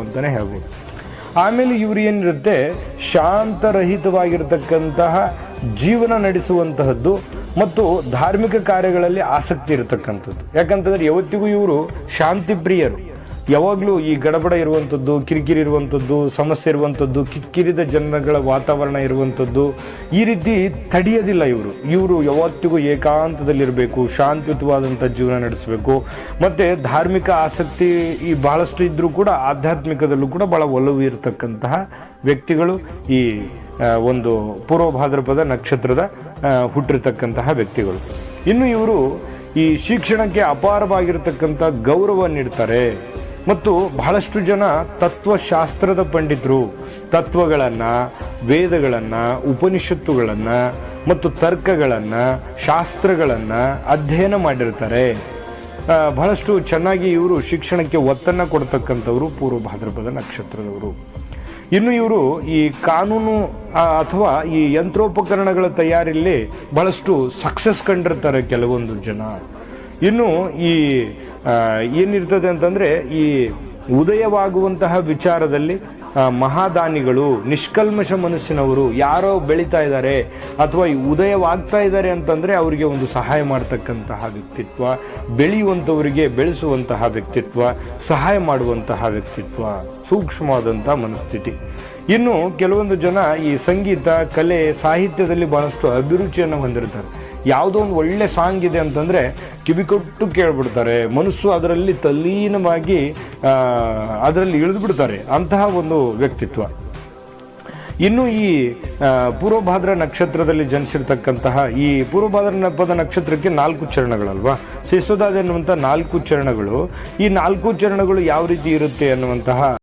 ಅಂತಾನೆ ಹೇಳ್ಬೋದು. ಆಮೇಲೆ ಇವರು ಏನಿರುತ್ತೆ, ಶಾಂತರಹಿತವಾಗಿರ್ತಕ್ಕಂತಹ ಜೀವನ ನಡೆಸುವಂತಹದ್ದು ಮತ್ತು ಧಾರ್ಮಿಕ ಕಾರ್ಯಗಳಲ್ಲಿ ಆಸಕ್ತಿ ಇರತಕ್ಕಂಥದ್ದು. ಯಾಕಂತಂದ್ರೆ ಯಾವತ್ತಿಗೂ ಇವರು ಶಾಂತಿ ಪ್ರಿಯರು ಯಾವಾಗಲೂ ಈ ಗಡಬಡ ಇರುವಂಥದ್ದು ಕಿರಿಕಿರಿ ಇರುವಂಥದ್ದು ಸಮಸ್ಯೆ ಇರುವಂಥದ್ದು ಕಿಕ್ಕಿರಿದ ಜನಗಳ ವಾತಾವರಣ ಇರುವಂಥದ್ದು ಈ ರೀತಿ ತಡೆಯೋದಿಲ್ಲ ಇವರು. ಇವರು ಯಾವತ್ತಿಗೂ ಏಕಾಂತದಲ್ಲಿರಬೇಕು ಶಾಂತಿಯುತವಾದಂಥ ಜೀವನ ನಡೆಸಬೇಕು. ಮತ್ತೆ ಧಾರ್ಮಿಕ ಆಸಕ್ತಿ ಈ ಬಹಳಷ್ಟು ಇದ್ದರೂ ಕೂಡ, ಆಧ್ಯಾತ್ಮಿಕದಲ್ಲೂ ಕೂಡ ಬಹಳ ಒಲವು ಇರತಕ್ಕಂತಹ ವ್ಯಕ್ತಿಗಳು ಈ ಒಂದು ಪೂರ್ವ ಭಾದ್ರಪದ ನಕ್ಷತ್ರದ ಹುಟ್ಟಿರ್ತಕ್ಕಂತಹ ವ್ಯಕ್ತಿಗಳು. ಇನ್ನು ಇವರು ಈ ಶಿಕ್ಷಣಕ್ಕೆ ಅಪಾರವಾಗಿರ್ತಕ್ಕಂಥ ಗೌರವ ನೀಡ್ತಾರೆ. ಮತ್ತು ಬಹಳಷ್ಟು ಜನ ತತ್ವಶಾಸ್ತ್ರದ ಪಂಡಿತರು. ತತ್ವಗಳನ್ನು, ವೇದಗಳನ್ನು, ಉಪನಿಷತ್ತುಗಳನ್ನು ಮತ್ತು ತರ್ಕಗಳನ್ನು, ಶಾಸ್ತ್ರಗಳನ್ನು ಅಧ್ಯಯನ ಮಾಡಿರ್ತಾರೆ. ಬಹಳಷ್ಟು ಚೆನ್ನಾಗಿ ಇವರು ಶಿಕ್ಷಣಕ್ಕೆ ಒತ್ತನ್ನು ಕೊಡ್ತಕ್ಕಂಥವ್ರು ಪೂರ್ವ ಭಾದ್ರಪದ ನಕ್ಷತ್ರದವರು. ಇನ್ನು ಇವರು ಈ ಕಾನೂನು ಅಥವಾ ಈ ಯಂತ್ರೋಪಕರಣಗಳ ತಯಾರಿಯಲ್ಲಿ ಬಹಳಷ್ಟು ಸಕ್ಸಸ್ ಕಂಡಿರ್ತಾರೆ ಕೆಲವೊಂದು ಜನ. ಇನ್ನು ಈ ಏನಿರ್ತದೆ ಅಂತಂದರೆ ಈ ಉದಯವಾಗುವಂತಹ ವಿಚಾರದಲ್ಲಿ ಮಹಾದಾನಿಗಳು, ನಿಷ್ಕಲ್ಮಶ ಮನಸ್ಸಿನವರು ಯಾರೋ ಬೆಳೀತಾ ಇದ್ದಾರೆ ಅಥವಾ ಉದಯವಾಗ್ತಾ ಇದ್ದಾರೆ ಅಂತಂದರೆ ಅವರಿಗೆ ಒಂದು ಸಹಾಯ ಮಾಡ್ತಕ್ಕಂತಹ ವ್ಯಕ್ತಿತ್ವ ಬೆಳೆಯುವಂಥವರಿಗೆ ಬೆಳೆಸುವಂತಹ ವ್ಯಕ್ತಿತ್ವ, ಸಹಾಯ ಮಾಡುವಂತಹ ವ್ಯಕ್ತಿತ್ವ ಸೂಕ್ಷ್ಮವಾದಂಥ ಮನಸ್ಥಿತಿ. ಇನ್ನು ಕೆಲವೊಂದು ಜನ ಈ ಸಂಗೀತ, ಕಲೆ, ಸಾಹಿತ್ಯದಲ್ಲಿ ಬಹಳಷ್ಟು ಅಭಿರುಚಿಯನ್ನು ಹೊಂದಿರ್ತಾರೆ. ಯಾವುದೋ ಒಂದು ಒಳ್ಳೆ ಸಾಂಗ್ ಇದೆ ಅಂತಂದರೆ ಕಿವಿಕೊಟ್ಟು ಕೇಳ್ಬಿಡ್ತಾರೆ. ಮನಸ್ಸು ಅದರಲ್ಲಿ ತಲ್ಲೀನವಾಗಿ ಅದರಲ್ಲಿ ಇಳಿದು ಬಿಡ್ತಾರೆ ಅಂತಹ ಒಂದು ವ್ಯಕ್ತಿತ್ವ. ಇನ್ನು ಈ ಪೂರ್ವಭಾದ್ರ ನಕ್ಷತ್ರದಲ್ಲಿ ಜನಿಸಿರ್ತಕ್ಕಂತಹ ಈ ಪೂರ್ವಭಾದ್ರ ಪದ ನಕ್ಷತ್ರಕ್ಕೆ ನಾಲ್ಕು ಚರಣಗಳಲ್ವಾ? ಶಿಶುದಾದ ಎನ್ನುವಂತಹ ನಾಲ್ಕು ಚರಣಗಳು. ಈ ನಾಲ್ಕು ಚರಣಗಳು ಯಾವ ರೀತಿ ಇರುತ್ತೆ ಅನ್ನುವಂತಹ